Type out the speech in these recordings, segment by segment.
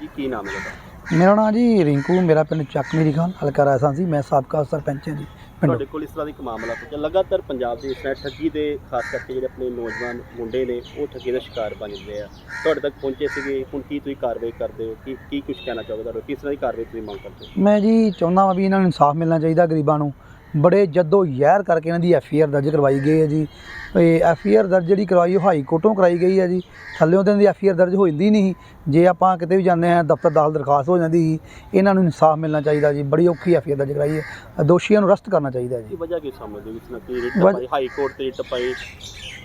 ਜੀ ਕੀ ਨਾਮ ਹੈ ਤੁਹਾਡਾ? ਮੇਰਾ ਨਾਮ ਜੀ ਰਿੰਕੂ ਮੇਰਾ ਪਿੰਡ ਚੱਕ ਮੇਰੀ ਖਾਨ ਹਲਕਾ ਰਾਜਸਥਾਨ ਸੀ। ਮੈਂ ਸਾਬਕਾ ਸਰਪੰਚ ਹਾਂ ਜੀ ਪਿੰਡ। ਤੁਹਾਡੇ ਕੋਲ ਇਸ ਤਰ੍ਹਾਂ ਦੀ ਇੱਕ ਮਾਮਲਾ ਪੁੱਛਿਆ। ਲਗਾਤਾਰ ਪੰਜਾਬ ਦੇ ਵਿੱਚ ਠੱਗੀ ਦੇ ਖਾਸ ਕਰਕੇ ਜਿਹੜੇ ਆਪਣੇ ਨੌਜਵਾਨ ਮੁੰਡੇ ਨੇ ਉਹ ਠੱਗੀ ਦਾ ਸ਼ਿਕਾਰ ਬਣ ਜਾਂਦੇ ਆ। ਤੁਹਾਡੇ ਤੱਕ ਪਹੁੰਚੇ ਸੀਗੇ ਹੁਣ ਕੀ ਤੁਸੀਂ ਕਾਰਵਾਈ ਕਰਦੇ ਹੋ? ਕੀ ਕੀ ਕੁਝ ਕਹਿਣਾ ਚਾਹੋਗੇ? ਤੁਹਾਨੂੰ ਕਿਸ ਤਰ੍ਹਾਂ ਦੀ ਕਾਰਵਾਈ ਤੁਸੀਂ ਮੰਗ ਕਰਦੇ ਹੋ? ਮੈਂ ਜੀ ਚਾਹੁੰਦਾ ਵੀ ਇਹਨਾਂ ਨੂੰ ਇਨਸਾਫ ਮਿਲਣਾ ਚਾਹੀਦਾ ਗਰੀਬਾਂ ਨੂੰ। ਬੜੇ ਜੱਦੋ ਯਹਿਰ ਕਰਕੇ ਇਹਨਾਂ ਦੀ ਐਫ ਆਈ ਆਰ ਦਰਜ ਕਰਵਾਈ ਗਈ ਹੈ ਜੀ। ਇਹ ਐਫ ਆਈ ਆਰ ਦਰਜ ਜਿਹੜੀ ਕਰਵਾਈ ਉਹ ਹਾਈ ਕੋਰਟੋਂ ਕਰਾਈ ਗਈ ਹੈ ਜੀ। ਥੱਲੇੋਂ ਤਾਂ ਦੀ ਐਫ ਆਈ ਆਰ ਦਰਜ ਹੋ ਜਾਂਦੀ ਨਹੀਂ ਜੇ ਆਪਾਂ ਕਿਤੇ ਵੀ ਜਾਂਦੇ ਹਾਂ ਦਫ਼ਤਰ ਦਾਖਲ ਦਰਖਾਸਤ ਹੋ ਜਾਂਦੀ ਸੀ ਇਹਨਾਂ ਨੂੰ ਇਨਸਾਫ ਮਿਲਣਾ ਚਾਹੀਦਾ ਜੀ। ਬੜੀ ਔਖੀ ਐਫ ਆਈ ਆਰ ਦਰਜ ਕਰਾਈ ਹੈ। ਦੋਸ਼ੀਆਂ ਨੂੰ ਅਰੈਸਟ ਕਰਨਾ ਚਾਹੀਦਾ ਜੀ। ਵਜ੍ਹਾ ਕੀ ਸਮਝਦੇ ਹੋ ਇਸ ਨਾਲ? ਕੀ ਰਿਟ ਪਾਈ? ਹਾਈ ਕੋਰਟ ਤੇ ਰਿਟ ਪਾਈ?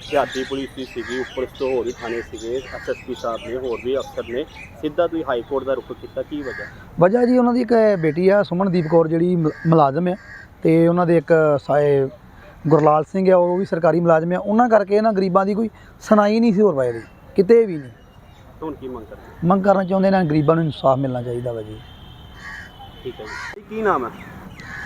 ਸਿਆਸੀ ਪੁਲਿਸ ਦੀ ਸੀਗੀ ਉੱਪਰ ਤੋਂ ਹੋਰ ਵੀ ਥਾਣੇ ਸੀਗੇ। ਐਸਐਸਪੀ ਸਾਹਿਬ ਨੇ ਹੋਰ ਵੀ ਅਫਸਰ ਨੇ। ਸਿੱਧਾ ਤੁਸੀਂ ਹਾਈ ਕੋਰਟ ਦਾ ਰੁਖ ਕੀਤਾ ਕੀ ਵਜ੍ਹਾ? ਵਜ੍ਹਾ ਜੀ ਉਹਨਾਂ ਦੀ ਇੱਕ ਬੇਟੀ ਆ ਸੁਮਨਦੀਪ ਕੌਰ ਜਿਹੜੀ ਮੁਲਾਜ਼ਮ ਆ। ਤੇ ਉਹਨਾਂ ਦੇ ਇੱਕ ਸਾਏ ਗੁਰਲਾਲ ਸਿੰਘ ਆ ਉਹ ਵੀ ਸਰਕਾਰੀ ਮੁਲਾਜ਼ਮ ਆ। ਉਹਨਾਂ ਕਰਕੇ ਨਾ ਗਰੀਬਾਂ ਦੀ ਕੋਈ ਸੁਣਾਈ ਨਹੀਂ ਸੀ ਹੋਰ ਵਾਏ ਦੀ ਕਿਤੇ ਵੀ ਨਹੀਂ। ਹੁਣ ਕੀ ਮੰਗ ਕਰਦੇ? ਹੋ? ਮੰਗ ਕਰਨਾ ਚਾਹੁੰਦੇ ਨੇ ਗਰੀਬਾਂ ਨੂੰ ਇਨਸਾਫ ਮਿਲਣਾ ਚਾਹੀਦਾ ਵਾ ਜੀ। ਠੀਕ ਹੈ ਜੀ। ਕੀ ਨਾਮ ਹੈ?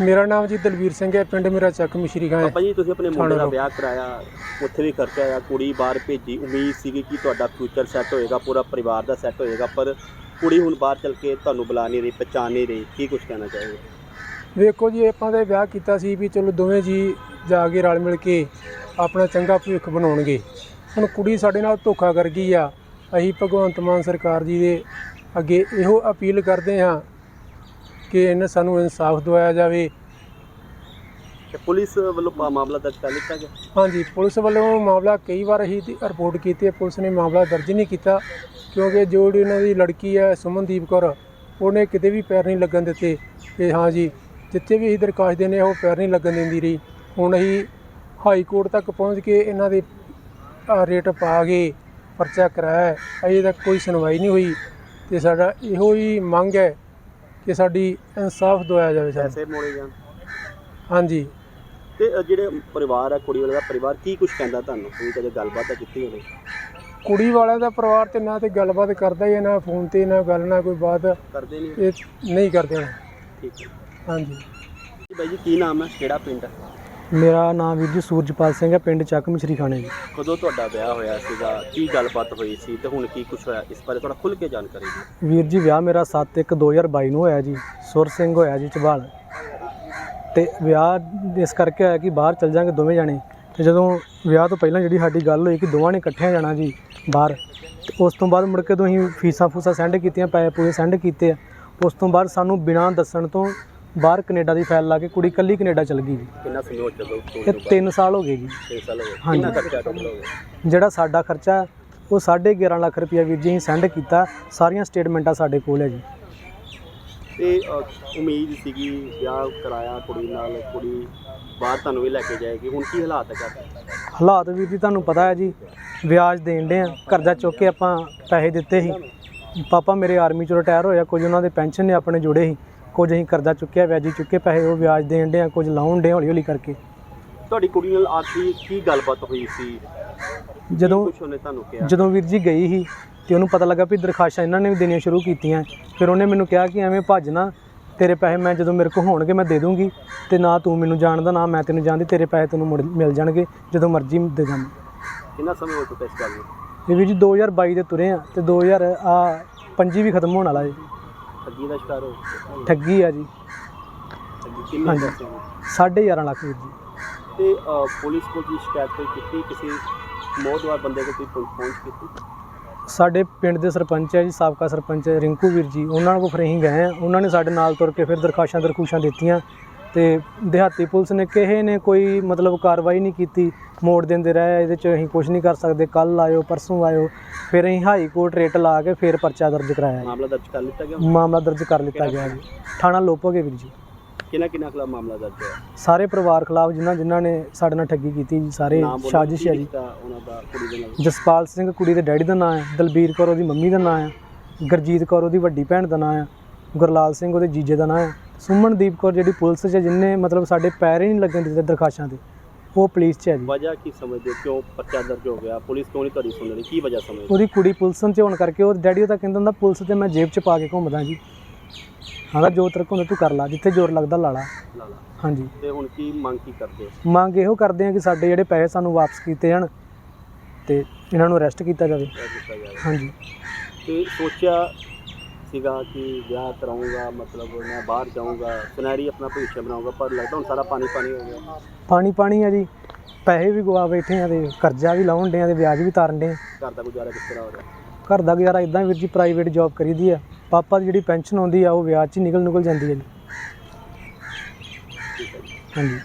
ਮੇਰਾ ਨਾਮ ਜੀ ਦਲਵੀਰ ਸਿੰਘ ਹੈ ਪਿੰਡ ਮੇਰਾ ਚੱਕ ਮਿਸ਼ਰੀ ਗਾਂ ਹੈ। ਪਾਪਾ ਜੀ ਤੁਸੀਂ ਆਪਣੇ ਮੁੰਡੇ ਦਾ ਵਿਆਹ ਕਰਾਇਆ ਉੱਥੇ ਵੀ ਖਰਚਾ ਆਇਆ ਕੁੜੀ ਬਾਹਰ ਭੇਜੀ। ਉਮੀਦ ਸੀਗੀ ਕਿ ਤੁਹਾਡਾ ਫਿਊਚਰ ਸੈੱਟ ਹੋਏਗਾ ਪੂਰਾ ਪਰਿਵਾਰ ਦਾ ਸੈੱਟ ਹੋਏਗਾ ਪਰ ਕੁੜੀ ਹੁਣ ਬਾਹਰ ਚਲ ਕੇ ਤੁਹਾਨੂੰ ਬੁਲਾ ਨਹੀਂ ਰਹੀ ਪਛਾਣ ਨਹੀਂ ਰਹੀ। ਕੀ ਕੁਝ ਕਹਿਣਾ ਚਾਹੋਗੇ? ਵੇਖੋ ਜੀ ਆਪਾਂ ਤਾਂ ਵਿਆਹ ਕੀਤਾ ਸੀ ਵੀ ਚਲੋ ਦੋਵੇਂ ਜੀ ਜਾ ਕੇ ਰਲ ਮਿਲ ਕੇ ਆਪਣਾ ਚੰਗਾ ਭਵਿੱਖ ਬਣਾਉਣਗੇ। ਹੁਣ ਕੁੜੀ ਸਾਡੇ ਨਾਲ ਧੋਖਾ ਕਰ ਗਈ ਆ। ਅਸੀਂ ਭਗਵੰਤ ਮਾਨ ਸਰਕਾਰ ਜੀ ਦੇ ਅੱਗੇ ਇਹੋ ਅਪੀਲ ਕਰਦੇ ਹਾਂ ਕਿ ਇਹਨਾਂ ਸਾਨੂੰ ਇਨਸਾਫ ਦਿਵਾਇਆ ਜਾਵੇ। ਤੇ ਪੁਲਿਸ ਵੱਲੋਂ ਮਾਮਲਾ ਦਰਜ ਕਰ ਲਿੱਤਾ ਗਿਆ? ਹਾਂਜੀ ਪੁਲਿਸ ਵੱਲੋਂ ਮਾਮਲਾ ਕਈ ਵਾਰ ਅਸੀਂ ਦੀ ਰਿਪੋਰਟ ਕੀਤੀ ਹੈ। ਪੁਲਿਸ ਨੇ ਮਾਮਲਾ ਦਰਜ ਨਹੀਂ ਕੀਤਾ ਕਿਉਂਕਿ ਜਿਹੜੀ ਉਹਨਾਂ ਦੀ ਲੜਕੀ ਹੈ ਸੁਮਨਦੀਪ ਕੌਰ ਉਹਨੇ ਕਿਤੇ ਵੀ ਪੈਰ ਨਹੀਂ ਲੱਗਣ ਦਿੱਤੇ। ਕਿ ਹਾਂ ਜੀ ਜਿੱਥੇ ਵੀ ਅਸੀਂ ਦਰਖਾਸਤ ਦਿੰਦੇ ਹਾਂ ਉਹ ਪੈਰ ਨਹੀਂ ਲੱਗਣ ਦਿੰਦੀ ਰਹੀ। ਹੁਣ ਅਸੀਂ ਹਾਈ ਕੋਰਟ ਤੱਕ ਪਹੁੰਚ ਕੇ ਇਹਨਾਂ ਦੇ ਰੇਟ ਪਾ ਕੇ ਪਰਚਾ ਕਰਾਇਆ। ਅਜੇ ਤੱਕ ਕੋਈ ਸੁਣਵਾਈ ਨਹੀਂ ਹੋਈ ਤੇ ਸਾਡਾ ਇਹੋ ਹੀ ਮੰਗ ਹੈ ਕਿ ਸਾਡੀ ਇਨਸਾਫ ਦਿਵਾਇਆ ਜਾਵੇ ਸਾਨੂੰ। ਪੈਸੇ ਮੋੜੇ ਜਾਣ। ਹਾਂਜੀ। ਤੇ ਅ, ਜਿਹੜੇ ਪਰਿਵਾਰ ਹੈ ਕੁੜੀ ਵਾਲੇ ਦਾ ਪਰਿਵਾਰ ਕੀ ਕੁਝ ਕਹਿੰਦਾ ਤੁਹਾਨੂੰ? ਤੁਸੀਂ ਕਦੇ ਗੱਲਬਾਤ ਤਾਂ ਕੀਤੀ ਹੋਵੇ? ਕੁੜੀ ਵਾਲਿਆਂ ਦਾ ਪਰਿਵਾਰ ਤੇ ਨਾ ਤੇ ਗੱਲਬਾਤ ਕਰਦਾ ਹੀ ਹੈ, ਨਾ ਫੋਨ ਤੇ ਨਾ ਗੱਲ ਨਾ ਕੋਈ ਬਾਤ। ਕਰਦੇ ਨਹੀਂ। ਇਹ ਨਹੀਂ ਕਰਦੇ ਹੁਣ। ਠੀਕ ਹੈ। ਹਾਂਜੀ। ਜੀ ਬਾਈ ਜੀ ਕੀ ਨਾਮ ਹੈ? ਕਿਹੜਾ ਪਿੰਡ ਮੇਰਾ ਨਾਮ ਵੀਰ ਜੀ ਸੂਰਜਪਾਲ ਸਿੰਘ ਹੈ ਪਿੰਡ ਚੱਕ ਮਿਸ਼ਰੀ ਖਾਣੇ ਜੀ। ਕਦੋਂ ਤੁਹਾਡਾ ਵਿਆਹ ਹੋਇਆ ਸੀਗਾ? ਕੀ ਗੱਲਬਾਤ ਹੋਈ ਸੀ ਤੇ ਹੁਣ ਕੀ ਕੁਝ ਹੋਇਆ? ਇਸ ਬਾਰੇ ਥੋੜਾ ਖੁੱਲ ਕੇ ਜਾਣਕਾਰੀ ਦਿਓ। ਵੀਰ ਜੀ ਵਿਆਹ ਮੇਰਾ 7/1/2022 ਨੂੰ ਹੋਇਆ ਜੀ। ਸੁਰ ਸਿੰਘ ਹੋਇਆ ਜੀ ਝਬਾਲ ਤੇ ਵਿਆਹ ਇਸ ਕਰਕੇ ਹੋਇਆ ਕਿ ਬਾਹਰ ਚੱਲ ਜਾਾਂਗੇ ਦੋਵੇਂ ਜਾਣੇ। ਤੇ ਜਦੋਂ ਵਿਆਹ ਤੋਂ ਪਹਿਲਾਂ ਜਿਹੜੀ ਸਾਡੀ ਗੱਲ ਹੋਈ ਕਿ ਦੋਵਾਂ ਨੇ ਇਕੱਠਿਆਂ ਜਾਣਾ ਜੀ ਬਾਹਰ ਤੇ ਉਸ ਤੋਂ ਬਾਅਦ ਮੁੜ ਕੇ ਤੋਂ ਅਸੀਂ ਫੀਸਾਂ ਫੂਸਾਂ ਸੈਂਡ ਕੀਤੀਆਂ ਪੈਸੇ ਪੂਰੇ ਸੈਂਡ ਕੀਤੇ ਆ ਉਸ ਤੋਂ ਬਾਅਦ ਸਾਨੂੰ ਬਿਨਾਂ ਦੱਸਣ ਤੋਂ ਬਾਹਰ ਕੈਨੇਡਾ ਦੀ ਫਾਈਲ ਲਾ ਕੇ ਕੁੜੀ ਕੱਲੀ ਕੈਨੇਡਾ ਚਲ ਗਈ ਜੀ। ਕਿੰਨਾ ਸਮੇਂ ਹੋ ਚੱਲੋ ਇਹ 3 ਸਾਲ ਹੋ ਗਏ ਜੀ। 6 ਸਾਲ ਹੋ ਗਏ। ਹਾਂਜੀ। ਕਿੰਨਾ ਖਰਚਾ ਟੋਟਲ ਹੋ ਗਿਆ ਜਿਹੜਾ ਸਾਡਾ ਖਰਚਾ ਉਹ 11.5 ਲੱਖ ਰੁਪਇਆ ਵੀਰ ਜੀ ਅਸੀਂ ਸੈਂਡ ਕੀਤਾ। ਸਾਰੀਆਂ ਸਟੇਟਮੈਂਟਾਂ ਸਾਡੇ ਕੋਲ ਹੈ ਜੀ। ਤੇ ਉਮੀਦ ਸੀਗੀ ਵਿਆਹ ਕਰਾਇਆ ਕੁੜੀ ਨਾਲ ਕੁੜੀ ਬਾਹਰ ਤੁਹਾਨੂੰ ਵੀ ਲੈ ਕੇ ਜਾਏਗੀ। ਹੁਣ ਕੀ ਹਾਲਾਤ ਹੈ ਘਰ ਦੇ? ਹਾਲਾਤ ਵੀਰ ਜੀ ਤੁਹਾਨੂੰ ਪਤਾ ਹੈ ਜੀ ਵਿਆਜ ਦੇਣ ਦੇ ਆ। ਕਰਜ਼ਾ ਚੁੱਕ ਕੇ ਆਪਾਂ ਪੈਸੇ ਦਿੱਤੇ ਸੀ। ਪਾਪਾ ਮੇਰੇ ਆਰਮੀ ਚੋਂ ਰਿਟਾਇਰ ਹੋਇਆ ਕੁਝ ਉਹਨਾਂ ਦੇ ਪੈਨਸ਼ਨ ਨੇ ਆਪਣੇ ਜੁੜੇ ਸੀ। ਕੁਝ ਅਸੀਂ ਕਰਜ਼ਾ ਚੁੱਕਿਆ ਵਿਆਜੀ ਚੁੱਕੇ ਪੈਸੇ ਉਹ ਵਿਆਜ ਦੇਣ ਦੇ ਆ ਕੁਝ ਲਾਉਣ ਦੇ ਹੌਲੀ ਹੌਲੀ ਕਰਕੇ। ਤੁਹਾਡੀ ਕੁੜੀ ਨਾਲ ਆਖਰੀ ਕੀ ਗੱਲਬਾਤ ਹੋਈ ਸੀ? ਜਦੋਂ ਕੁਝ ਉਹਨੇ ਤੁਹਾਨੂੰ ਕਿਹਾ? ਜਦੋਂ ਵੀਰ ਜੀ ਗਈ ਸੀ ਤੇ ਉਹਨੂੰ ਪਤਾ ਲੱਗਾ ਵੀ ਦਰਖਾਸ਼ਾਂ ਇਹਨਾਂ ਨੇ ਵੀ ਦੇਣੀਆਂ ਸ਼ੁਰੂ ਕੀਤੀਆਂ। ਫਿਰ ਉਹਨੇ ਮੈਨੂੰ ਕਿਹਾ ਕਿ ਐਵੇਂ ਭੱਜ ਨਾ ਤੇਰੇ ਪੈਸੇ ਮੈਂ ਜਦੋਂ ਮੇਰੇ ਕੋਲ ਹੋਣਗੇ ਮੈਂ ਦੇ ਦੂੰਗੀ ਤੇ ਨਾ ਤੂੰ ਮੈਨੂੰ ਜਾਣਦਾ ਨਾ ਮੈਂ ਤੈਨੂੰ ਜਾਣਦੀ ਤੇਰੇ ਪੈਸੇ ਤੈਨੂੰ ਮੁੜ ਮਿਲ ਜਾਣਗੇ ਜਦੋਂ ਮਰਜ਼ੀ ਦੇ ਦਾਂ ਕਿੰਨਾ ਸਮੇਂ ਹੋ ਚੁੱਕਾ ਇਸ ਗੱਲ ਨੂੰ? ਇਹ ਵੀ ਜੀ 2022 ਦੇ ਤੁਰੇ ਆ ਤੇ 2000 ਆ 25 ਵੀ ਖਤਮ ਹੋਣ ਵਾਲਾ ਜੀ ਠੱਗੀ ਦਾ ਸ਼ਿਕਾਰ ਹੋ ਠੱਗੀ ਆ ਜੀ। ਠੱਗੀ ਕਿੰਨੇ ਹਾਂਜੀ। ਪੈਸੇ ਹੋਏ? 11.5 ਲੱਖ ਵੀਰ ਜੀ। ਤੇ ਅ, ਪੁਲਿਸ ਕੋਲ ਦੀ ਸ਼ਿਕਾਇਤ ਕੋਈ ਕੀਤੀ? ਕਿਸੇ ਮੋਹਦਵਾਰ ਬੰਦੇ ਕੋਲ ਕੋਈ ਪਹੁੰ- ਪਹੁੰਚ ਕੀਤੀ? ਸਾਡੇ ਪਿੰਡ ਦੇ ਸਰਪੰਚ ਹੈ ਜੀ ਸਾਬਕਾ ਸਰਪੰਚ ਰਿੰਕੂ ਵੀਰ ਜੀ। ਉਹਨਾਂ ਕੋਲ ਫਿਰ ਅਸੀਂ ਗਏ ਆ। ਉਹਨਾਂ ਨੇ ਸਾਡੇ ਨਾਲ ਤੁਰ ਕੇ ਫਿਰ ਦਰਖਾਸ਼ਾਂ ਦਰਖੂਸ਼ਾਂ ਦਿੱਤੀਆਂ ਤੇ ਦਿਹਾਤੀ ਪੁਲਿਸ ਨੇ ਕਿਸੇ ਨੇ ਕੋਈ ਮਤਲਬ ਕਾਰਵਾਈ ਨਹੀਂ ਕੀਤੀ। ਮੋੜ ਦਿੰਦੇ ਰਹੇ ਇਹਦੇ ਚ ਅਸੀਂ ਕੁਝ ਨਹੀਂ ਕਰ ਸਕਦੇ ਕੱਲ ਆਇਓ ਪਰਸੋਂ ਆਇਓ ਫਿਰ ਅਸੀਂ ਹਾਈ ਕੋਰਟ ਰੇਟ ਲਾ ਕੇ ਫਿਰ ਪਰਚਾ ਦਰਜ ਕਰਾਇਆ ਜੀ। ਮਾਮਲਾ ਦਰਜ ਕਰ ਲਿੱਤਾ ਗਿਆ ਮਾਮਲਾ ਦਰਜ ਕਰ ਲਿੱਤਾ ਗਿਆ ਜੀ। ਥਾਣਾ ਲੋਪੋਗੇ ਵੀਰ ਜੀ। ਕਿਹਨਾਂ ਕਿਹਨਾਂ ਖਿਲਾਫ ਮਾਮਲਾ ਦਰਜ ਹੋਇਆ? ਸਾਰੇ ਪਰਿਵਾਰ ਖਿਲਾਫ ਜਿਨ੍ਹਾਂ ਜਿਨ੍ਹਾਂ ਨੇ ਸਾਡੇ ਨਾਲ ਠੱਗੀ ਕੀਤੀ ਜੀ ਸਾਰੇ ਨਾਮ ਬੋਲੋ, ਸਾਜ਼ਿਸ਼ ਹੈ ਕੀ ਜੀ। ਰਿਸ਼ਤਾ ਉਹਨਾਂ ਦਾ ਕੁੜੀ ਦੇ ਨਾਲ? ਜਸਪਾਲ ਸਿੰਘ ਕੁੜੀ ਦੇ ਡੈਡੀ ਦਾ ਨਾਮ ਹੈ ਦਲਬੀਰ ਕੌਰ ਉਹਦੀ ਮੰਮੀ ਦਾ ਨਾਮ ਹੈ ਗੁਰਜੀਤ ਕੌਰ ਉਹਦੀ ਵੱਡੀ ਭੈਣ ਦਾ ਨਾਮ ਹੈ ਗੁਰਲਾਲ ਸਿੰਘ ਉਹਦੇ ਜੀਜੇ ਦਾ ਨਾਮ ਹੈ ਸੁਮਨਦੀਪ ਕੌਰ ਜਿਹੜੀ ਪੁਲਿਸ 'ਚ ਹੈ, ਜਿਹਨੇ ਮਤਲਬ ਸਾਡੇ ਪੈਰ ਹੀ ਨਹੀਂ ਲੱਗਣ ਦਿੱਤੇ ਦਰਖਾਸ਼ਾਂ ਤੇ। ਉਹ ਪੁਲਿਸ 'ਚ ਹੈ ਜੀ। ਵਜ੍ਹਾ ਕੀ ਸਮਝਦੇ ਹੋ? ਕਿਉਂ ਪਰਚਾ ਦਰਜ ਹੋ ਗਿਆ? ਪੁਲਿਸ ਕਿਉਂ ਨਹੀਂ ਤੁਹਾਡੀ ਸੁਣ ਰਹੀ ਕੀ ਵਜ੍ਹਾ ਸਮਝਦੇ ਉਹਦੀ ਕੁੜੀ ਪੁਲਿਸ 'ਚ ਹੋਣ ਕਰਕੇ ਉਹ ਡੈਡੀ ਉਹਦਾ ਕਹਿੰਦਾ ਹੁੰਦਾ ਪੁਲਿਸ ਤੇ ਮੈਂ ਜੇਬ 'ਚ ਪਾ ਕੇ ਘੁੰਮਦਾ ਜੀ। ਹਾਂ ਜੋ ਤੇਰੇ ਕੋਲ ਹੁੰਦਾ ਤੂੰ ਕਰ ਲਾ ਜਿੱਥੇ ਜ਼ੋਰ ਲੱਗਦਾ ਲਾ ਲਾ। ਹਾਂਜੀ। ਤੇ ਹੁਣ ਕੀ ਮੰਗ ਕੀ ਕਰਦੇ ਹੋ? ਮੰਗ ਇਹੋ ਕਰਦੇ ਆ ਕਿ ਸਾਡੇ ਜਿਹੜੇ ਪੈਸੇ ਸਾਨੂੰ ਵਾਪਸ ਕੀਤੇ ਜਾਣ ਤੇ ਇਹਨਾਂ ਨੂੰ ਅਰੈਸਟ ਕੀਤਾ ਜਾਵੇ। ਕਿਆ ਕੀਤਾ ਜਾਵੇ। ਹਾਂਜੀ। ਤੇ ਸੋਚਿਆ ਸੀਗਾ ਕਿ ਵਿਆਹ ਕਰਾਉਂਗਾ ਮਤਲਬ ਮੈਂ ਬਾਹਰ ਜਾਊਂਗਾ ਸੁਨਹਿਰੀ ਆਪਣਾ ਭਵਿੱਖ ਬਣਾਉਂਗਾ ਪਰ ਲੱਗਦਾ ਹੁਣ ਸਾਰਾ ਪਾਣੀ ਪਾਣੀ ਹੋ ਗਿਆ। ਪਾਣੀ ਪਾਣੀ ਆ ਜੀ ਪੈਸੇ ਵੀ ਗਵਾ ਬੈਠੇ ਆ ਤੇ ਕਰਜ਼ਾ ਵੀ ਲਾਉਣ ਡੇ ਆ ਤੇ ਵਿਆਜ ਵੀ ਤਾਰਨ ਡੇ ਘਰ ਦਾ ਗੁਜ਼ਾਰਾ ਕਿਸ ਤਰ੍ਹਾਂ ਹੋ ਰਿਹਾ? ਘਰ ਦਾ ਗੁਜ਼ਾਰਾ ਇਦਾਂ ਵੀਰ ਜੀ ਪ੍ਰਾਈਵੇਟ ਜੌਬ ਕਰੀਦੀ ਆ ਪਾਪਾ ਦੀ ਜਿਹੜੀ ਪੈਨਸ਼ਨ ਆਉਂਦੀ ਆ ਉਹ ਵਿਆਜ 'ਚ ਨਿਕਲ ਨਿਕਲ ਜਾਂਦੀ ਹੈ ਜੀ। ਹਾਂਜੀ।